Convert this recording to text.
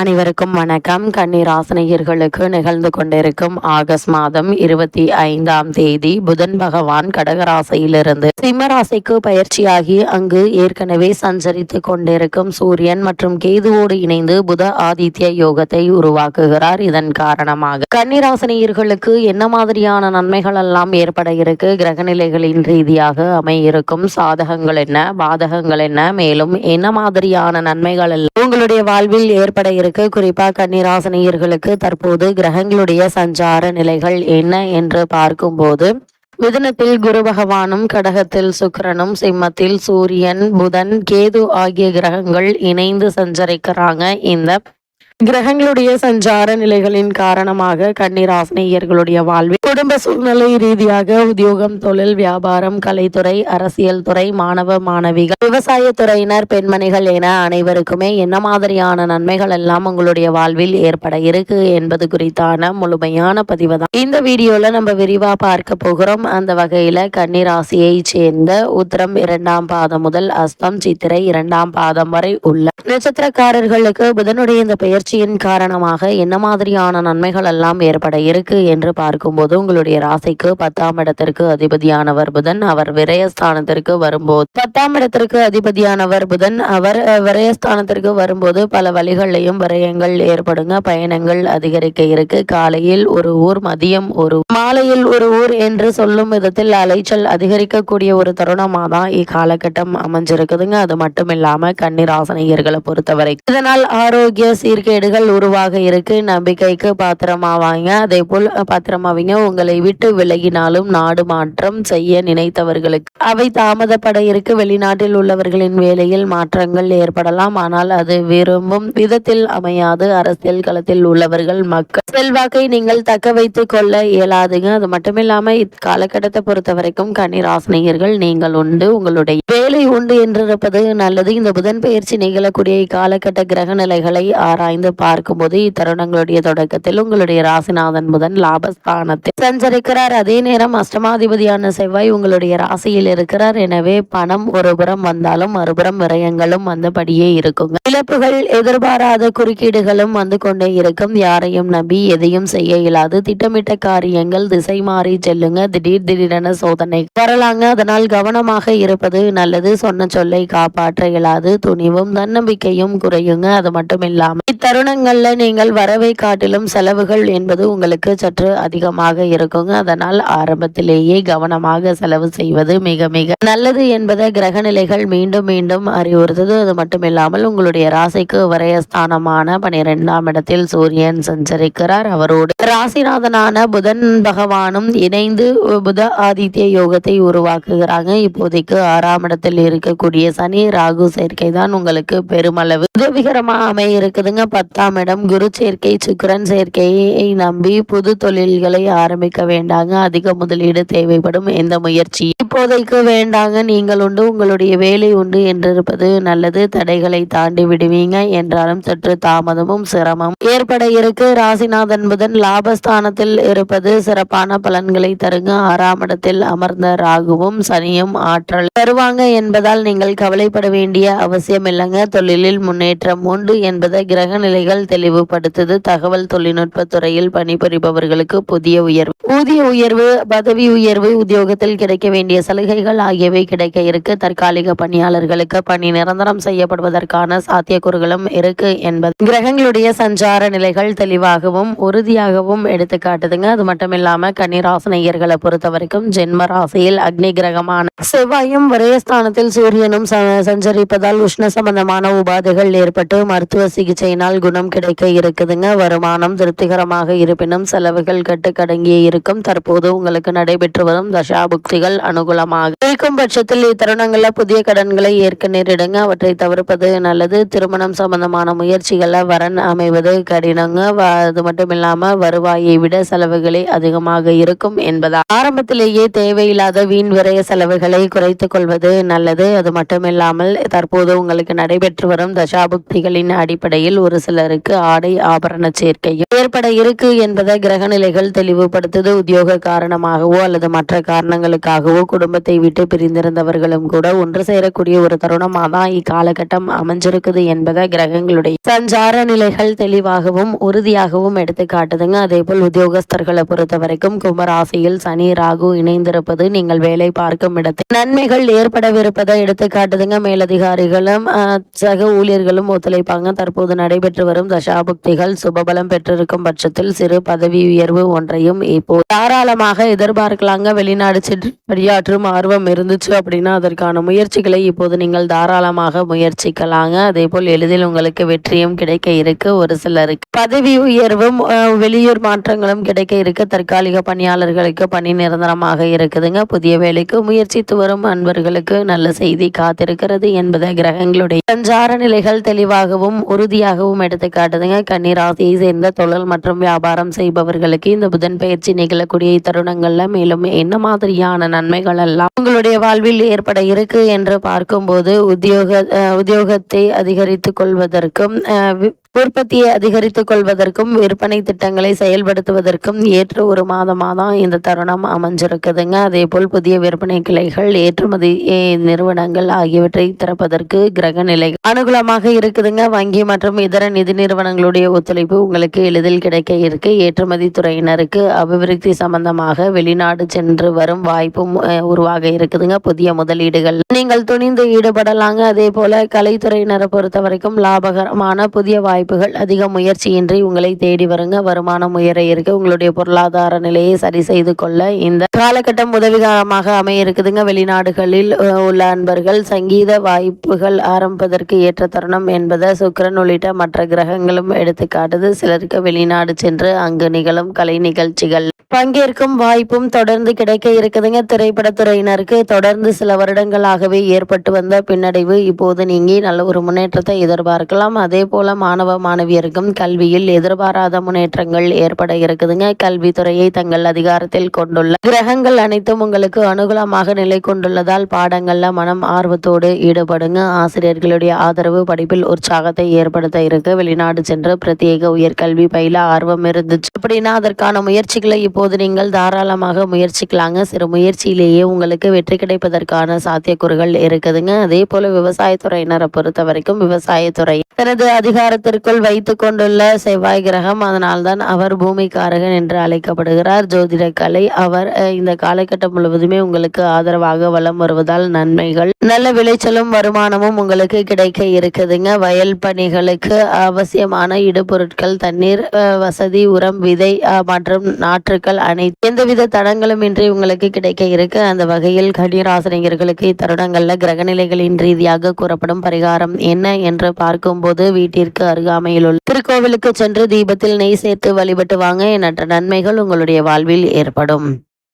அனைவருக்கும் வணக்கம். கன்னிராசனையர்களுக்கு நிகழ்ந்து கொண்டிருக்கும் ஆகஸ்ட் மாதம் இருபத்தி ஐந்தாம் தேதி புதன் பகவான் கடகராசியிலிருந்து சிம்மராசிக்கு பயிற்சியாகி அங்கு ஏற்கனவே சஞ்சரித்து கொண்டிருக்கும் சூரியன் மற்றும் கேதுவோடு இணைந்து புத ஆதித்ய யோகத்தை உருவாக்குகிறார். இதன் காரணமாக கன்னிராசனையர்களுக்கு என்ன மாதிரியான நன்மைகள் எல்லாம் ஏற்பட இருக்கு? கிரகநிலைகளின் ரீதியாக அமையிருக்கும் சாதகங்கள் என்ன? பாதகங்கள் என்ன? மேலும் என்ன மாதிரியான நன்மைகள் எல்லாம் உங்களுடைய வாழ்வில் ஏற்பட இருக்கு? குறிப்பா கன்னிராசனியர்களுக்கு தற்போது கிரகங்களுடைய சஞ்சார நிலைகள் என்ன என்று பார்க்கும்போது மிதுனத்தில் குரு பகவானும் கடகத்தில் சுக்கரனும் சிம்மத்தில் சூரியன் புதன் கேது ஆகிய கிரகங்கள் இணைந்து சஞ்சரிக்கிறாங்க. இந்த கிரகங்களுடைய சஞ்சார நிலைகளின் காரணமாக கன்னிராசினியர்களுடைய வாழ்வில் குடும்ப சூழ்நிலை ரீதியாக உத்தியோகம் தொழில் வியாபாரம் கலைத்துறை அரசியல் துறை மாணவ மாணவிகள் விவசாய துறையினர் பெண்மணிகள் என அனைவருக்குமே என்ன மாதிரியான நன்மைகள் எல்லாம் உங்களுடைய வாழ்வில் ஏற்பட இருக்கு என்பது குறித்தான முழுமையான பதிவு தான் இந்த வீடியோல நம்ம விரிவா பார்க்க போகிறோம். அந்த வகையில கன்னிராசியை சேர்ந்த உத்திரம் இரண்டாம் பாதம் முதல் அஸ்தம் சித்திரை இரண்டாம் பாதம் வரை உள்ள நட்சத்திரக்காரர்களுக்கு புதனுடைய இந்த பெயர் பெயர்ச்சியின் காரணமாக என்ன மாதிரியான நன்மைகள் எல்லாம் ஏற்பட இருக்கு என்று பார்க்கும்போது உங்களுடைய ராசிக்கு பத்தாம் இடத்திற்கு அதிபதியானவர் புதன். அவர் விரயஸ்தானத்திற்கு வரும்போது பத்தாம் இடத்திற்கு அதிபதியானவர் புதன். அவர் விரயஸ்தானத்திற்கு வரும்போது பல வழிகளையும் விரயங்கள் ஏற்படுங்க. பயணங்கள் அதிகரிக்க இருக்கு. காலையில் ஒரு ஊர் மதியம் ஒரு மாலையில் ஒரு ஊர் என்று சொல்லும் விதத்தில் அலைச்சல் அதிகரிக்கக்கூடிய ஒரு தருணமாக தான் இக்காலகட்டம் அமைஞ்சிருக்குதுங்க. அது மட்டும் இல்லாம கன்னிராசனியர்களை பொறுத்தவரை. இதனால் ஆரோக்கிய சீர்கேடுகள் உருவாக இருக்கு. நம்பிக்கைக்கு பாத்திரமாவாங்க அதே போல் பாத்திரமாவீங்க உங்களை விட்டு விலகினாலும் நாடு மாற்றம் செய்ய நினைத்தவர்களுக்கு. அவை தாமதப்பட இருக்கு. வெளிநாட்டில் உள்ளவர்களின் வேலையில் மாற்றங்கள் ஏற்படலாம். ஆனால் அது விரும்பும் விதத்தில் அமையாது. அரசியல் களத்தில் உள்ளவர்கள் மக்கள். செல்வாக்கை நீங்கள் தக்க வைத்து கொள்ள இயலாதுங்க. அது மட்டுமில்லாம இக்காலகட்டத்தை பொறுத்த வரைக்கும் கன்னிராசினியர்கள் நீங்கள் உண்டு. உங்களுடைய வேலை உண்டு என்றிருப்பது நல்லது. இந்த புதன் பயிற்சி நிகழக்கூடிய இக்காலகட்ட கிரக நிலைகளை ஆராய்ந்து பார்க்கும்போது இத்தருணங்களுடைய தொடக்கத்தில் உங்களுடைய ராசிநாதன் புதன் லாபஸ்தானத்தில் சஞ்சரிக்கிறார். அதே நேரம் அஷ்டமாதிபதியான செவ்வாய் உங்களுடைய ராசியில் இருக்கிறார். எனவே பணம் ஒருபுறம் வந்தாலும் மறுபுறம் விரயங்களும் வந்தபடியே இருக்குங்க. இழப்புகள் எதிர்பாராத குறுக்கீடுகளும் வந்து கொண்டே இருக்கும். யாரையும் நம்பி எதையும் செய்ய இயலாது. திட்டமிட்ட காரியங்கள் திசை மாறி செல்லுங்க. திடீர் திடீரென சோதனை வரலாங்க. அதனால் கவனமாக இருப்பது நல்லது. சொன்ன சொல்லை காப்பாற்ற இயலாது. துணிவும் தன்னம்பிக்கையும் குறையுங்க அது மட்டும் இல்லாமல் இத்தருணங்கள்ல நீங்கள் வரவை காட்டிலும் செலவுகள் என்பது உங்களுக்கு சற்று அதிகமாக இருக்குங்க. அதனால் ஆரம்பத்திலேயே கவனமாக செலவு செய்வது மிக மிக நல்லது என்பதை கிரகநிலைகள் மீண்டும் மீண்டும் அறிவுறுத்தது. அது மட்டும் இல்லாமல் உங்களுடைய ராசிக்கு வரையஸ்தானமான பனிரெண்டாம் இடத்தில் சூரியன் சஞ்சரிக்கிறார். அவரோடு ராசிநாதனான புதன் பகவானும் இணைந்து புத ஆதித்ய யோகத்தை உருவாக்குகிறாங்க. இப்போதைக்கு ஆறாம் இடத்தில் இருக்கக்கூடிய சனி ராகு சேர்க்கை தான் உங்களுக்கு பெருமளவு உதவிகரமாக அமைய இருக்குதுங்க பத்தாம் இடம் குரு சேர்க்கை சுக்கரன் சேர்க்கையை நம்பி புது தொழில்களை ஆரம்பிக்க வேண்டாங்க. அதிக முதலீடு தேவைப்படும். எந்த முயற்சி இப்போதைக்கு வேண்டாங்க. நீங்கள் உண்டு உங்களுடைய வேலை உண்டு என்றிருப்பது நல்லது. தடைகளை தாண்டி விடுவீங்க. என்றாலும் சற்று தாமதமும் சிரமம் ஏற்பட இருக்கு. ராசிநாதன் புதன் லாபஸ்தானத்தில் இருப்பது சிறப்பான பலன்களை தருங்க. ஆறாம் இடத்தில் அமர்ந்த ராகுவும் சனியும் ஆற்றல் தருவாங்க என்பதால் நீங்கள் கவலைப்பட வேண்டிய அவசியம் இல்லைங்க. தொழிலில் முன்னேற்றம் உண்டு என்பதை கிரக நிலைகள் தெளிவுபடுத்துது. தகவல் தொழில்நுட்ப துறையில் பணிபுரிபவர்களுக்கு புதிய உயர்வு. ஊதிய உயர்வு பதவி உயர்வு உத்தியோகத்தில் கிடைக்க வேண்டிய சலுகைகள் ஆகியவை கிடைக்க இருக்கு. தற்காலிக பணியாளர்களுக்கு பணி நிரந்தரம் செய்யப்படுவதற்கான சாத்தியக்கூறுகளும் இருக்கு என்பது. கிரகங்களுடைய சஞ்சார நிலைகள் தெளிவாகவும் உறுதியாகவும் எடுத்து காட்டுதுங்க அது மட்டும் இல்லாம கன்னிராசனையர்களை பொறுத்த வரைக்கும் ஜென்ம ராசியில் அக்னி கிரகமான செவ்வாயும் ஸ்தானத்தில் சூரியனும் ச- சஞ்சரிப்பதால் உஷ்ண சம்பந்தமான உபாதைகள் ஏற்பட்டு மருத்துவ சிகிச்சையினால் குணம் கிடைக்க இருக்குதுங்க. வருமானம் திருப்திகரமாக இருப்பினும் செலவுகள் கட்டுக்கடங்கியே இருக்கும். தற்போது உங்களுக்கு நடைபெற்று வரும் தசாபுக்திகள் அனுகூலமாக. இருக்கும் பட்சத்தில் இத்தருணங்களில் புதிய கடன்களை ஏற்க நேரிடுங்க. அவற்றை தவிர்ப்பது நல்லது. திருமணம் சம்பந்தமான முயற்சிகளை வரன் அமைவது கடினங்க. வ- அது மட்டும் இல்லாம வருவாயை விட செலவுகளே அதிகமாக இருக்கும் என்பதால் ஆரம்பத்திலேயே தேவையில்லாத வீண் விரைய செலவுகளை குறைத்துக் கொள்வது நல்லது. அது மட்டுமில்லாமல் தற்போது உங்களுக்கு நடைபெற்று வரும் தசாபுக்திகளின் அடிப்படையில் ஒரு சிலருக்கு ஆடை ஆபரண சேர்க்கையும் ஏற்பட இருக்கு என்பதை கிரக நிலைகள் தெளிவுபடுத்துது. உத்தியோக காரணமாகவோ அல்லது மற்ற காரணங்களுக்காகவோ குடும்பத்தை விட்டு பிரிந்திருந்தவர்களும் கூட ஒன்று சேரக்கூடிய ஒரு தருணமாக தான் இக்காலகட்டம் அமைஞ்சிருக்குது என்பதை கிரகங்களுடைய சஞ்சார நிலைகள் தெளிவாகவும் உறுதியாகவும் எடுத்து காட்டுதுங்க. அதே போல் உத்தியோகஸ்தர்களை பொறுத்த வரைக்கும் கும்பராசியில் சனி ராகு இணைந்திருப்பது நீங்கள் வேலை பார்க்கும் இடத்தில் நன்மைகள் ஏற்படவிருப்பதை எடுத்து காட்டுதுங்க. மேலதிகாரிகளும் சக ஊழியர்களும் ஒத்துழைப்பாங்க. தற்போது நடைபெற்று வரும் தசாபுக்திகள் சுபபலம் பெற்றிருக்கும் பட்சத்தில் சிறு பதவி உயர்வு ஒன்றையும் இப்போ தாராளமாக எதிர்பார்க்கலாங்க. வெளிநாடு சென்று ஆர்வம் இருந்துச்சு அப்படின்னா அதற்கான முயற்சிகளை இப்போது நீங்கள் தாராளமாக முயற்சிக்கலாங்க. அதே போல் எளிதில் உங்களுக்கு வெற்றியும் கிடைக்க இருக்கு. ஒரு சிலருக்கு பதவி உயர்வும் வெளியூர் மாற்றங்களும் கிடைக்க இருக்கு. தற்காலிக பணியாளர்களுக்கு பணி நிரந்தரமாக இருக்குதுங்க. புதிய வேலைக்கு முயற்சித்து வரும் அன்பர்களுக்கு நல்ல செய்தி காத்திருக்கிறது என்பதை கிரகங்களுடைய சஞ்சார நிலைகள் தெளிவாகவும் உறுதியாகவும் எடுத்து காட்டுதுங்க. கன்னிராசியை சேர்ந்த தொழில் மற்றும் வியாபாரம் செய்பவர்களுக்கு இந்த புதன் பயிற்சி நிகழக்கூடிய தருணங்கள்ல மேலும் என்ன மாதிரியான நன்மைகள் எல்லாம் உங்களுடைய வாழ்வில் ஏற்பட இருக்கு என்று பார்க்கும்போது உத்தியோக உத்தியோகத்தை அதிகரித்துக் கொள்வதற்கும் உற்பத்தியை அதிகரித்துக் கொள்வதற்கும் விற்பனை திட்டங்களை செயல்படுத்துவதற்கும் ஏற்ற ஒரு மாதமாக தான் இந்த தருணம் அமைஞ்சிருக்குதுங்க. அதே போல் புதிய விற்பனை கிளைகள் ஏற்றுமதி நிறுவனங்கள் ஆகியவற்றை திறப்பதற்கு கிரக நிலை அனுகூலமாக இருக்குதுங்க. வங்கி மற்றும் இதர நிதி நிறுவனங்களுடைய ஒத்துழைப்பு உங்களுக்கு எளிதில் கிடைக்க இருக்கு. ஏற்றுமதி துறையினருக்கு அபிவிருத்தி சம்பந்தமாக வெளிநாடு சென்று வரும் வாய்ப்பும் உருவாக இருக்குதுங்க. புதிய முதலீடுகள் நீங்கள் துணிந்து ஈடுபடலாங்க. அதே போல கலைத்துறையினரை பொறுத்த வரைக்கும் லாபகரமான புதிய வாய்ப்பு வாய்ப்புகள் அதிக முயற்சியின்றி உங்களை தேடி வருங்க. வருமானம் உயர இருக்கு உங்களுடைய பொருளாதார நிலையை சரி செய்து கொள்ள இந்த காலகட்டம் உதவிகரமாக அமைய இருக்குதுங்க வெளிநாடுகளில் உள்ள அன்பர்கள் சங்கீத வாய்ப்புகள் ஆரம்பிப்பதற்கு ஏற்ற தருணம் என்பதை சுக்கிரன் உள்ளிட்ட மற்ற கிரகங்களும் எடுத்துக்காட்டுது. சிலருக்கு வெளிநாடு சென்று அங்கு நிகழும் கலை நிகழ்ச்சிகள் பங்கேற்கும் வாய்ப்பும் தொடர்ந்து கிடைக்க இருக்குதுங்க. திரைப்படத்துறையினருக்கு தொடர்ந்து சில வருடங்களாகவே ஏற்பட்டு வந்த பின்னடைவு இப்போது நீங்கி நல்ல ஒரு முன்னேற்றத்தை எதிர்பார்க்கலாம். அதே போல மாணவ மாணவியருக்கும் கல்வியில் எதிர்பாராத முன்னேற்றங்கள் ஏற்பட இருக்குதுங்க. கல்வித்துறையை தங்கள் அதிகாரத்தில் கொண்டுள்ள கிரகங்கள் அனைத்தும் உங்களுக்கு அனுகூலமாக நிலை கொண்டுள்ளதால் பாடங்கள்ல மனம் ஆர்வத்தோடு ஈடுபடுங்க. ஆசிரியர்களுடைய ஆதரவு படிப்பில் உற்சாகத்தை ஏற்படுத்த இருக்கு. வெளிநாடு சென்று பிரத்யேக உயர்கல்வி பயில ஆர்வம் இருந்துச்சு. அப்படின்னா அதற்கான முயற்சிகளை இப்போது நீங்கள் தாராளமாக முயற்சிக்கலாங்க. சிறு முயற்சியிலேயே உங்களுக்கு வெற்றி கிடைப்பதற்கான சாத்தியக்கூறுகள் இருக்குதுங்க. அதே போல விவசாயத்துறையினரை பொறுத்த வரைக்கும் விவசாயத்துறை தனது அவருக்குள் வைத்து கொண்டுள்ள செவ்வாய் கிரகம் அதனால்தான் அவர் பூமிக்காரகன் என்று அழைக்கப்படுகிறார். ஜோதிட கலை அவர் இந்த காலகட்டம் முழுவதுமே உங்களுக்கு ஆதரவாக வலம் வருவதால் நன்மைகள். நல்ல விளைச்சலும் வருமானமும் உங்களுக்கு கிடைக்க இருக்குதுங்க. வயல் பணிகளுக்கு அவசியமான இடுபொருட்கள் தண்ணீர் வசதி உரம் விதை மற்றும் நாற்றுக்கள் அனைத்து எந்தவித தடங்களும் இன்றி உங்களுக்கு கிடைக்க இருக்கு. அந்த வகையில் கன்னிராசினியர்களுக்கு இத்தருணங்களில் கிரகநிலைகளின் ரீதியாக கூறப்படும் பரிகாரம் என்ன என்று பார்க்கும்போது வீட்டிற்கு அருகில் அருகாமையில் உள்ள திருக்கோவிலுக்கு சென்று தீபத்தில் நெய் சேர்த்து வழிபட்டு வாங்க. எண்ணற்ற நன்மைகள் உங்களுடைய வாழ்வில் ஏற்படும்.